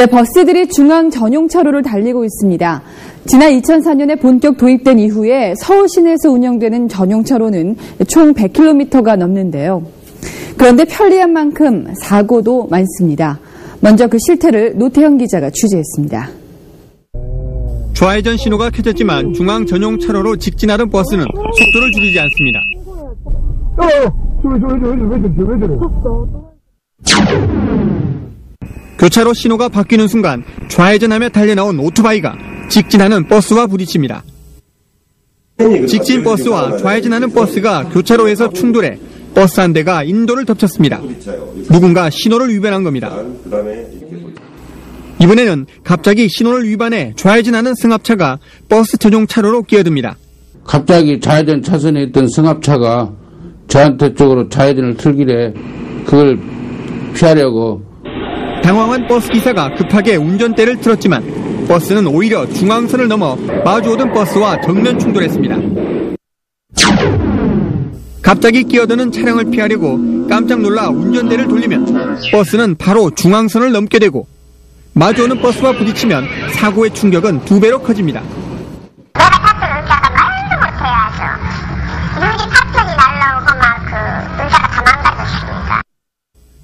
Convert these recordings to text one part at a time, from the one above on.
네, 버스들이 중앙 전용 차로를 달리고 있습니다. 지난 2004년에 본격 도입된 이후에 서울 시내에서 운영되는 전용 차로는 총 100km가 넘는데요. 그런데 편리한 만큼 사고도 많습니다. 먼저 그 실태를 노태형 기자가 취재했습니다. 좌회전 신호가 켜졌지만 중앙 전용 차로로 직진하는 버스는 속도를 줄이지 않습니다. 교차로 신호가 바뀌는 순간 좌회전하며 달려나온 오토바이가 직진하는 버스와 부딪힙니다. 직진 버스와 좌회전하는 버스가 교차로에서 충돌해 버스 한 대가 인도를 덮쳤습니다. 누군가 신호를 위반한 겁니다. 이번에는 갑자기 신호를 위반해 좌회전하는 승합차가 버스 전용 차로로 끼어듭니다. 갑자기 좌회전 차선에 있던 승합차가 저한테 쪽으로 좌회전을 틀기래 그걸 피하려고 당황한 버스 기사가 급하게 운전대를 틀었지만 버스는 오히려 중앙선을 넘어 마주오던 버스와 정면 충돌했습니다. 갑자기 끼어드는 차량을 피하려고 깜짝 놀라 운전대를 돌리면 버스는 바로 중앙선을 넘게 되고 마주오는 버스와 부딪히면 사고의 충격은 두 배로 커집니다. 그.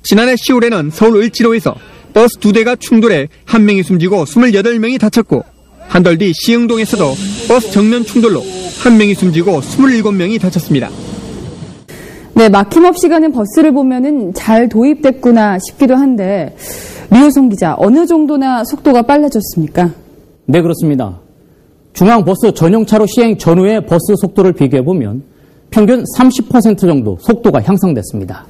지난해 10월에는 서울 을지로에서 버스 두 대가 충돌해 한 명이 숨지고 28명이 다쳤고 한 달 뒤 시흥동에서도 버스 정면 충돌로 한 명이 숨지고 27명이 다쳤습니다. 네, 막힘없이 가는 버스를 보면은 잘 도입됐구나 싶기도 한데 리호성 기자 어느 정도나 속도가 빨라졌습니까? 네, 그렇습니다. 중앙버스 전용차로 시행 전후의 버스 속도를 비교해 보면 평균 30% 정도 속도가 향상됐습니다.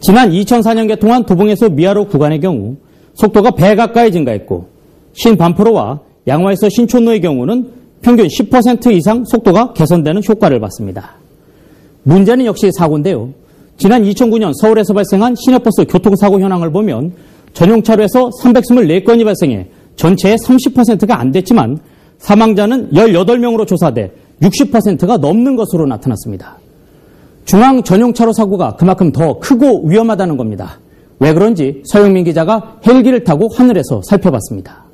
지난 2004년 개통한 도봉에서 미아로 구간의 경우 속도가 배 가까이 증가했고 신반포로와 양화에서 신촌로의 경우는 평균 10% 이상 속도가 개선되는 효과를 봤습니다. 문제는 역시 사고인데요. 지난 2009년 서울에서 발생한 시내버스 교통사고 현황을 보면 전용차로에서 324건이 발생해 전체의 30%가 안 됐지만 사망자는 18명으로 조사돼 60%가 넘는 것으로 나타났습니다. 중앙 전용차로 사고가 그만큼 더 크고 위험하다는 겁니다. 왜 그런지 서영민 기자가 헬기를 타고 하늘에서 살펴봤습니다.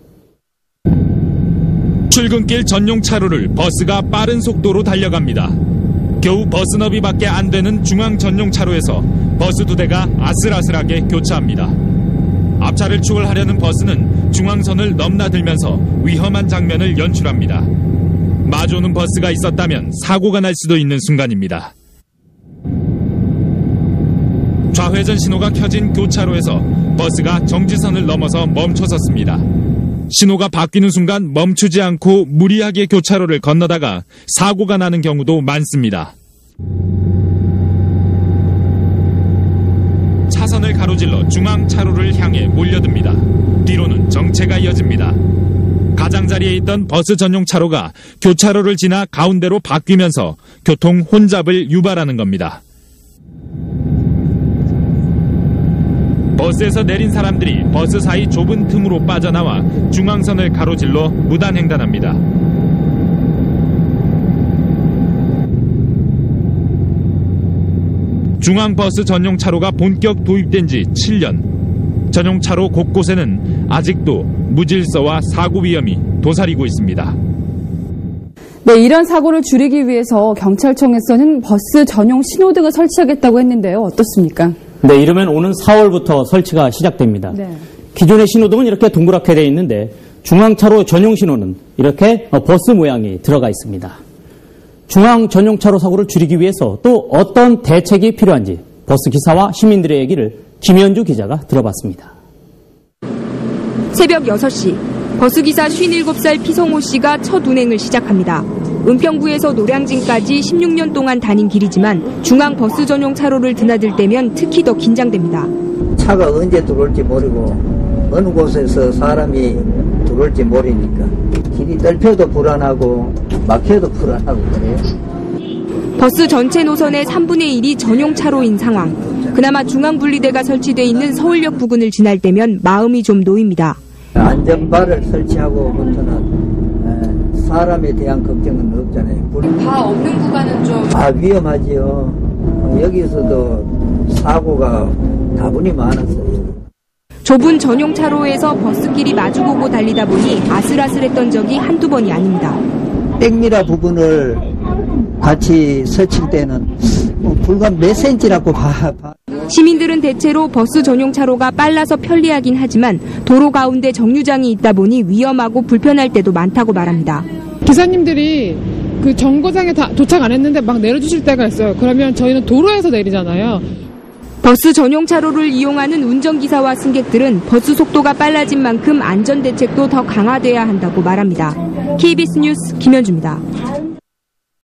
출근길 전용 차로를 버스가 빠른 속도로 달려갑니다. 겨우 버스 너비밖에 안 되는 중앙 전용 차로에서 버스 두 대가 아슬아슬하게 교차합니다. 앞차를 추월하려는 버스는 중앙선을 넘나들면서 위험한 장면을 연출합니다. 마주오는 버스가 있었다면 사고가 날 수도 있는 순간입니다. 좌회전 신호가 켜진 교차로에서 버스가 정지선을 넘어서 멈춰섰습니다. 신호가 바뀌는 순간 멈추지 않고 무리하게 교차로를 건너다가 사고가 나는 경우도 많습니다. 차선을 가로질러 중앙 차로를 향해 몰려듭니다. 뒤로는 정체가 이어집니다. 가장자리에 있던 버스 전용 차로가 교차로를 지나 가운데로 바뀌면서 교통 혼잡을 유발하는 겁니다. 버스에서 내린 사람들이 버스 사이 좁은 틈으로 빠져나와 중앙선을 가로질러 무단횡단합니다. 중앙버스 전용 차로가 본격 도입된 지 7년. 전용 차로 곳곳에는 아직도 무질서와 사고 위험이 도사리고 있습니다. 네, 이런 사고를 줄이기 위해서 경찰청에서는 버스 전용 신호등을 설치하겠다고 했는데요. 어떻습니까? 네, 이러면 오는 4월부터 설치가 시작됩니다. 네. 기존의 신호등은 이렇게 동그랗게 되어 있는데 중앙차로 전용 신호는 이렇게 버스 모양이 들어가 있습니다. 중앙 전용차로 사고를 줄이기 위해서 또 어떤 대책이 필요한지 버스 기사와 시민들의 얘기를 김현주 기자가 들어봤습니다. 새벽 6시 버스 기사 57살 피성호 씨가 첫 운행을 시작합니다. 은평구에서 노량진까지 16년 동안 다닌 길이지만 중앙 버스 전용 차로를 드나들 때면 특히 더 긴장됩니다. 차가 언제 들어올지 모르고 어느 곳에서 사람이 들어올지 모르니까 길이 넓혀도 불안하고 막혀도 불안하고 그래요. 버스 전체 노선의 3분의 1이 전용 차로인 상황. 그나마 중앙 분리대가 설치돼 있는 서울역 부근을 지날 때면 마음이 좀 놓입니다. 안전바를 설치하고 부터는 사람에 대한 걱정은 없잖아요. 다 없는 구간은 좀 아 위험하지요. 여기서도 사고가 다분히 많았어요. 좁은 전용 차로에서 버스끼리 마주보고 달리다 보니 아슬아슬했던 적이 한두 번이 아닙니다. 백미러 부분을 같이 서칠 때는 뭐 불과 몇 센치라고 봐. 봐. 시민들은 대체로 버스 전용 차로가 빨라서 편리하긴 하지만 도로 가운데 정류장이 있다 보니 위험하고 불편할 때도 많다고 말합니다. 기사님들이 그 정거장에 다 도착 안 했는데 막 내려주실 때가 있어요. 그러면 저희는 도로에서 내리잖아요. 버스 전용 차로를 이용하는 운전기사와 승객들은 버스 속도가 빨라진 만큼 안전 대책도 더 강화돼야 한다고 말합니다. KBS 뉴스 김현주입니다.